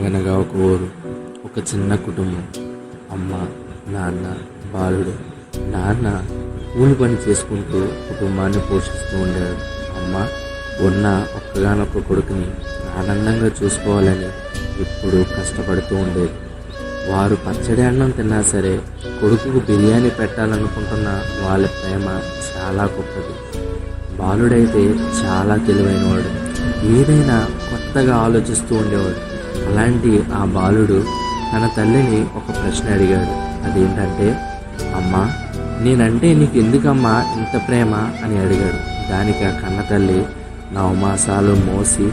అనగనగా ఒక ఊరు ఒక చిన్న కుటుంబం. అమ్మ నాన్న బాలుడు నాన్న కూలి పని చేసుకుంటూ కుటుంబాన్ని పోషిస్తూ ఉండేవాడు అమ్మ ఉన్న ఒక్కగానొక్క కొడుకుని ఆనందంగా చూసుకోవాలని ఎప్పుడూ కష్టపడుతూ ఉండేది. వారు పచ్చడి అన్నం తిన్నా సరే కొడుకుకు బిర్యానీ పెట్టాలనుకుంటున్న వాళ్ళ ప్రేమ చాలా గొప్పది. బాలుడైతే చాలా తెలివైనవాడు. ఏదైనా కొత్తగా ఆలోచిస్తూ ఉండేవాడు. అలాంటి ఆ బాలుడు తన తల్లిని ఒక ప్రశ్న అడిగాడు. అదేంటంటే అమ్మా నేనంటే నీకు ఎందుకమ్మా ఇంత ప్రేమ? అని అడిగాడు. దానికి ఆ కన్న తల్లి నవమాసాలు మోసి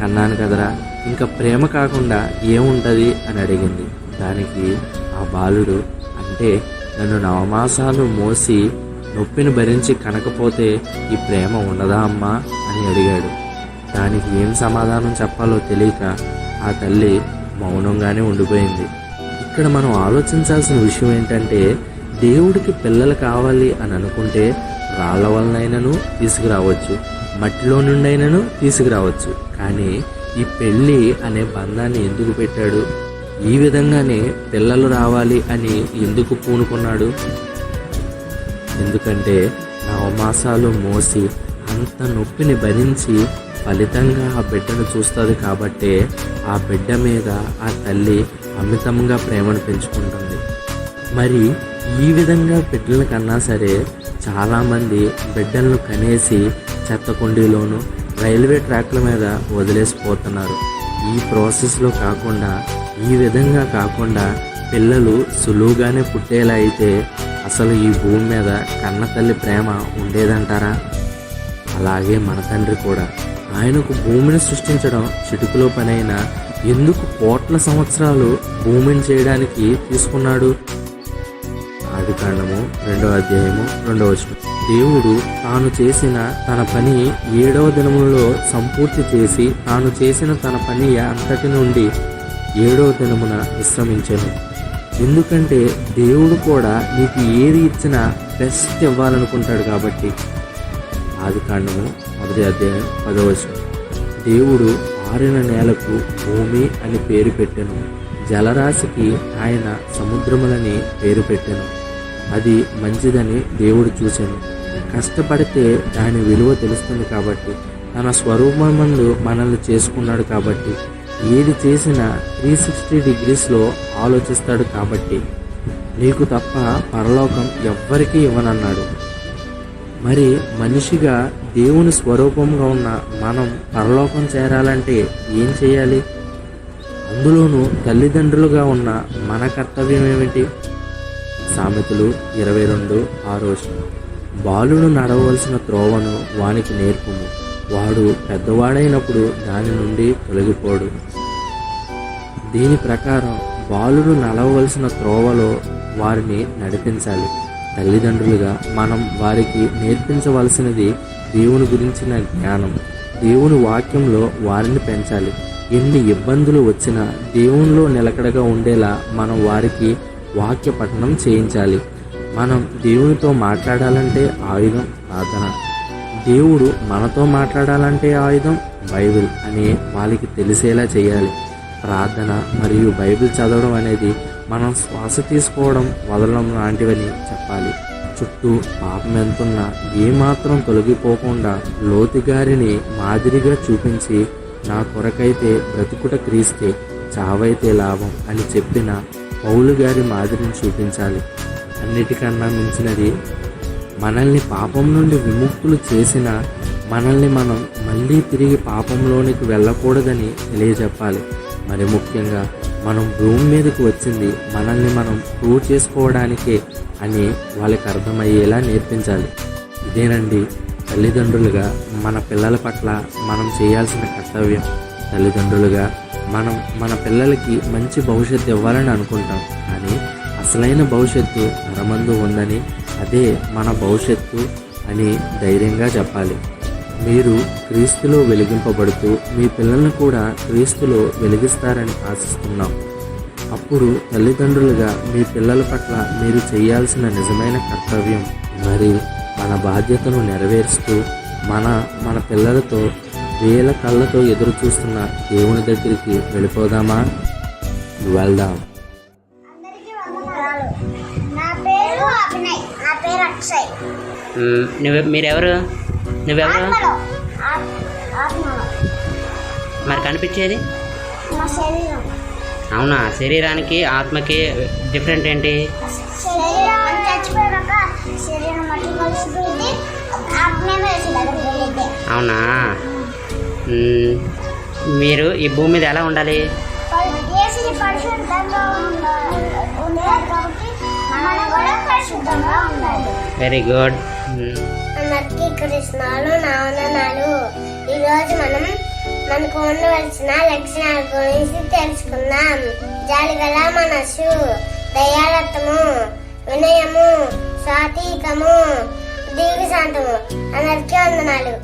కన్నాను కదరా ఇంకా ప్రేమ కాకుండా ఏముంటుంది? అని అడిగింది. దానికి ఆ బాలుడు అంటే నన్ను నవమాసాలు మోసి నొప్పిని భరించి కనకపోతే ఈ ప్రేమ ఉండదా అమ్మా? అని అడిగాడు. దానికి ఏం సమాధానం చెప్పాలో తెలియక ఆ తల్లి మౌనంగానే ఉండిపోయింది. ఇక్కడ మనం ఆలోచించాల్సిన విషయం ఏంటంటే దేవుడికి పిల్లలు కావాలి అని అనుకుంటే రాళ్ళ వలనైనను తీసుకురావచ్చు మట్టిలో నుండైనను తీసుకురావచ్చు. కానీ ఈ పెళ్ళి అనే బంధాన్ని ఎందుకు పెట్టాడు? ఈ విధంగానే పిల్లలు రావాలి అని ఎందుకు పూనుకున్నాడు? ఎందుకంటే నవమాసాలు మోసి అంత నొప్పిని భరించి ఫలితంగా ఆ బిడ్డను చూస్తుంది కాబట్టే ఆ బిడ్డ మీద ఆ తల్లి అమితంగా ప్రేమను పెంచుకుంటుంది. మరి ఈ విధంగా బిడ్డలను కన్నా సరే చాలామంది బిడ్డలను కనేసి చెత్తకుండీలోను రైల్వే ట్రాక్ల మీద వదిలేసిపోతున్నారు. ఈ ప్రాసెస్లో కాకుండా ఈ విధంగా కాకుండా పిల్లలు సులువుగానే పుట్టేలా అయితే అసలు ఈ భూమి మీద కన్న తల్లి ప్రేమ ఉండేదంటారా? అలాగే మన తండ్రి కూడా. ఆయనకు భూమిని సృష్టించడం చిటుకులో పనైనా ఎందుకు కోట్ల సంవత్సరాలు భూమిని చేయడానికి తీసుకున్నాడు? ఆది కాండము రెండవ అధ్యాయము రెండవ వచనం. దేవుడు తాను చేసిన తన పని ఏడవ దినములో సంపూర్తి చేసి తాను చేసిన తన పని అంతటి నుండి ఏడవ దినమున విశ్రమించను. ఎందుకంటే దేవుడు కూడా నీకు ఏది ఇచ్చినా బెస్ట్ ఇవ్వాలనుకుంటాడు కాబట్టి. ఆది కాండము మొదటి అధ్యాయం పదవచనం దేవుడు ఆరిన నేలకు భూమి అని పేరు పెట్టెను. జలరాశికి ఆయన సముద్రములని పేరు పెట్టెను. అది మంచిదని దేవుడు చూశాను కష్టపడితే దాని విలువ తెలుస్తుంది కాబట్టి తన స్వరూపమందు మనల్ని చేసుకున్నాడు కాబట్టి ఏది చేసినా త్రీ సిక్స్టీ డిగ్రీస్లో ఆలోచిస్తాడు కాబట్టి నీకు తప్ప పరలోకం ఎవ్వరికీ ఇవ్వనన్నాడు. మరి మనిషిగా దేవుని స్వరూపంగా ఉన్న మనం పరలోకం చేరాలంటే ఏం చేయాలి? అందులోనూ తల్లిదండ్రులుగా ఉన్న మన కర్తవ్యం ఏమిటి? సామెతలు ఇరవై రెండు ఆరో వచనం. బాలుడు నడవలసిన త్రోవను వానికి నేర్పుము. వాడు పెద్దవాడైనప్పుడు దాని నుండి తొలగిపోడు. దీని ప్రకారం బాలుడు నడవలసిన త్రోవలో వారిని నడిపించాలి. తల్లిదండ్రులుగా మనం వారికి నేర్పించవలసినది దేవుని గురించిన జ్ఞానం. దేవుని వాక్యంలో వారిని పెంచాలి. ఎన్ని ఇబ్బందులు వచ్చినా దేవునిలో నిలకడగా ఉండేలా మనం వారికి వాక్య పఠనం చేయించాలి. మనం దేవునితో మాట్లాడాలంటే ఆయుధం ప్రార్థన. దేవుడు మనతో మాట్లాడాలంటే ఆయుధం బైబిల్ అని వాళ్ళకి తెలిసేలా చేయాలి. ప్రార్థన మరియు బైబిల్ చదవడం అనేది మనం శ్వాస తీసుకోవడం వదలడం లాంటివని చెప్పాలి. చుట్టూ పాపం ఎంతున్నా ఏమాత్రం తొలగిపోకుండా లోతుగారిని మాదిరిగా చూపించి నా కొరకైతే బ్రతుకుట క్రీస్తే చావైతే లాభం అని చెప్పిన పౌలు గారి మాదిరిని చూపించాలి. అన్నిటికన్నా మించినది మనల్ని పాపం నుండి విముక్తులు చేసిన మనల్ని మనం మళ్ళీ తిరిగి పాపంలోనికి వెళ్ళకూడదని తెలియజెప్పాలి. మరి ముఖ్యంగా మనం భూమి మీదకు వచ్చింది మనల్ని మనం ప్రూవ్ చేసుకోవడానికే అని వాళ్ళకి అర్థమయ్యేలా నేర్పించాలి. ఇదేనండి తల్లిదండ్రులుగా మన పిల్లల పట్ల మనం చేయాల్సిన కర్తవ్యం. తల్లిదండ్రులుగా మనం మన పిల్లలకి మంచి భవిష్యత్తు ఇవ్వాలని అనుకుంటాం. కానీ అసలైన భవిష్యత్తు మనమందు ఉందని అదే మన భవిష్యత్తు అని ధైర్యంగా చెప్పాలి. మీరు క్రీస్తులో వెలిగింపబడుతూ మీ పిల్లలను కూడా క్రీస్తులో వెలిగిస్తారని ఆశిస్తున్నాం. అప్పుడు తల్లిదండ్రులుగా మీ పిల్లల పట్ల మీరు చేయాల్సిన నిజమైన కర్తవ్యం మరి మన బాధ్యతను నెరవేరుస్తూ మన మన పిల్లలతో వేల కళ్ళతో ఎదురు చూస్తున్న దేవుని దగ్గరికి వెళ్ళిపోదామా? వెళ్దాం. అందరికీ వందనాలు. నా పేరు అభినయ్. నా పేరు అక్షయ్. మ్మ్, నువ్వు మీరెవరు? నువ్వెవరు? మరి కనిపించేది? అవునా? శరీరానికి ఆత్మకి డిఫరెంట్ ఏంటి? అవునా? మీరు ఈ భూమి మీద ఎలా ఉండాలి? వెరీ గుడ్ కృష్ణాలు నావనాలు ఈరోజు మనం మనకు ఉండవలసిన లక్షణాల గురించి తెలుసుకుందాం. జాలిగల మనస్సు దయాలత్వము వినయము స్వాతీకము దీర్ఘశాంతము. అందరికీ వందనాలు.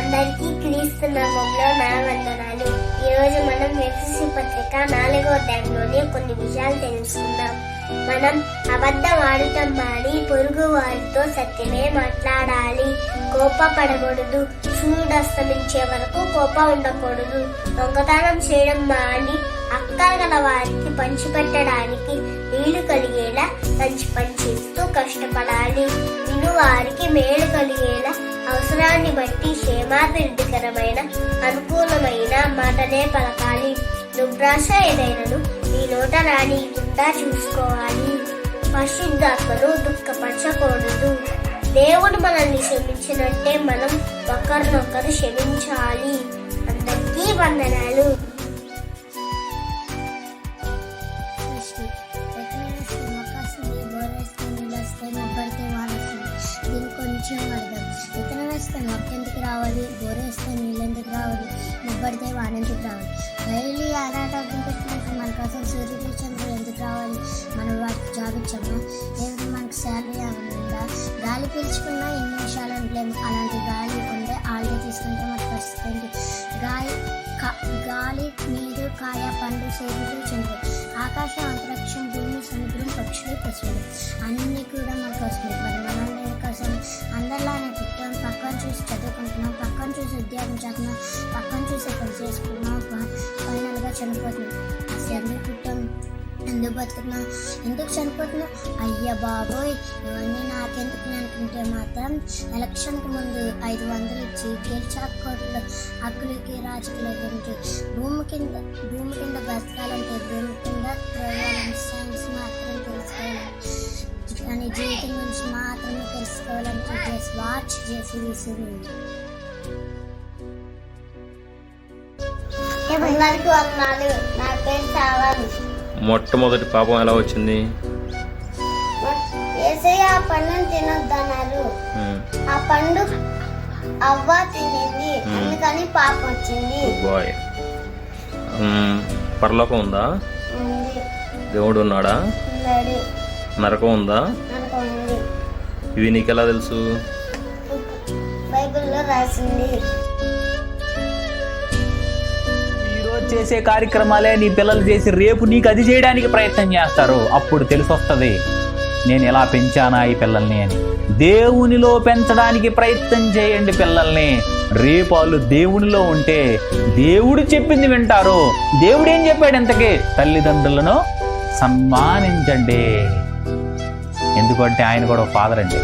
అందరికీ క్రీస్తు నామంలో నా వందనాలు. ఈరోజు మనం ఎఫ్సి పత్రిక నాలుగో అధ్యాయంలోని కొన్ని విషయాలు తెలుసుకుందాం. మనం అబద్ధం ఆడటం మాని పొరుగు వారితో సత్యమే మాట్లాడాలి. కోపపడకూడదు. సూర్యుడు అస్తమించే వరకు కోపం ఉండకూడదు. దొంగతనం చేయడం మాని అక్కలు గల వారికి పంచిపెట్టడానికి వీలు కలిగేలా మంచి పని చేస్తూ కష్టపడాలి. విను వారికి మేలు కలిగేలా అవసరాన్ని బట్టి క్షేమాభివృద్ధికరమైన అనుకూలమైన మాటలే పలకాలి. దుర్భాష ఏదైనాను నీ రాని రానియకుండా చూసుకోవాలి. పరిశుద్ధాత్మను దుఃఖపరచకూడదు. దేవుడు మనల్ని క్షమించినట్టే మనం ఒకరినొకరు క్షమించాలి. అందరికీ వందనాలు. దీనికి కొంచెం అర్థం. విత్తనం వేస్తే మొక్క ఎందుకు రావాలి? బోరేస్తే నీళ్ళు ఎందుకు రావాలి? నిబ్బడితే వాన ఎందుకు రావాలి? డైలీ ఆరాటం పెట్టినప్పుడు మనకు అసలు సూర్యుడు చంద్రుడు ఎందుకు రావాలి? మనం వాటికి జాబ్ ఇచ్చామా లేదా మనకు శాలరీ ఏమైనా గాలి పీల్చుకున్నా ఎన్ని నిమిషాలు ఉండలేము అలాంటి గాలి ఉంటే ఆల్రెడీ తీసుకుంటే మన పరిస్థితి ఏంటి? గాలి గాలి నీరు కాయ పండు చేతులు ఆకాశం అంతరిక్షం భూమి సముద్రం పక్షులు పశువులు. అన్నీ కూడా మనకు వస్తున్నాయి. మరి మనం కోసం అందరిలానే పుట్టాం పక్కన చూసి చదువుకుంటున్నాం పక్కన చూసి ఉద్యోగం చేస్తున్నాం పక్కన చూసి పని చేసుకున్నాం ఫైనల్గా చనిపోతున్నాం. అసలు ఎందుకు పుట్టాం ఎందుకు బతుకుతున్నాం ఎందుకు చనిపోతున్నాం అయ్యా బాబోయ్ ఇవన్నీ నాకెందుకు? అనుకుంటే మాత్రం ఎలక్షన్కి ముందు ఐదు వందలు ఇచ్చి గెలిచాక కోట్లు హక్కులకి రాజకీయ గురించి భూమి కింద భూమి కింద బతకాలంటే భూమి కింద ప్రయోగాలను సైన్స్ మాత్రం తెలుసుకోవాలి. కానీ జీవితం గురించి మాత్రమే తెలుసుకోవాలంటే జస్ట్ వాచ్ చేసి విసురు అందరికీ వందనాలు నా పేరు సావాలి మొట్టమొదటి పాపం ఎలా వచ్చింది? ఏసయ్య ఆ తినొద్దన్నారు. ఉమ్, ఆ పండు అవ్వ తినింది. అందుకని పాప వచ్చింది. బాయ్ ఉమ్, పరలోకం ఉందా? దేవుడు ఉన్నాడా? నరకం ఉందా. ఇవి నీకెలా తెలుసు? బైబిల్లో రాసింది. చేసే కార్యక్రమాలే నీ పిల్లలు చేసి రేపు నీకు అది చేయడానికి ప్రయత్నం చేస్తారు. అప్పుడు తెలిసొస్తుంది నేను ఎలా పెంచానా ఈ పిల్లల్ని అని. దేవునిలో పెంచడానికి ప్రయత్నం చేయండి పిల్లల్ని. రేపు వాళ్ళు దేవునిలో ఉంటే దేవుడు చెప్పింది వింటారు. దేవుడు ఏం చెప్పాడు ఇంతకీ? తల్లిదండ్రులను సన్మానించండి. ఎందుకంటే ఆయన కూడా ఫాదర్ అండి.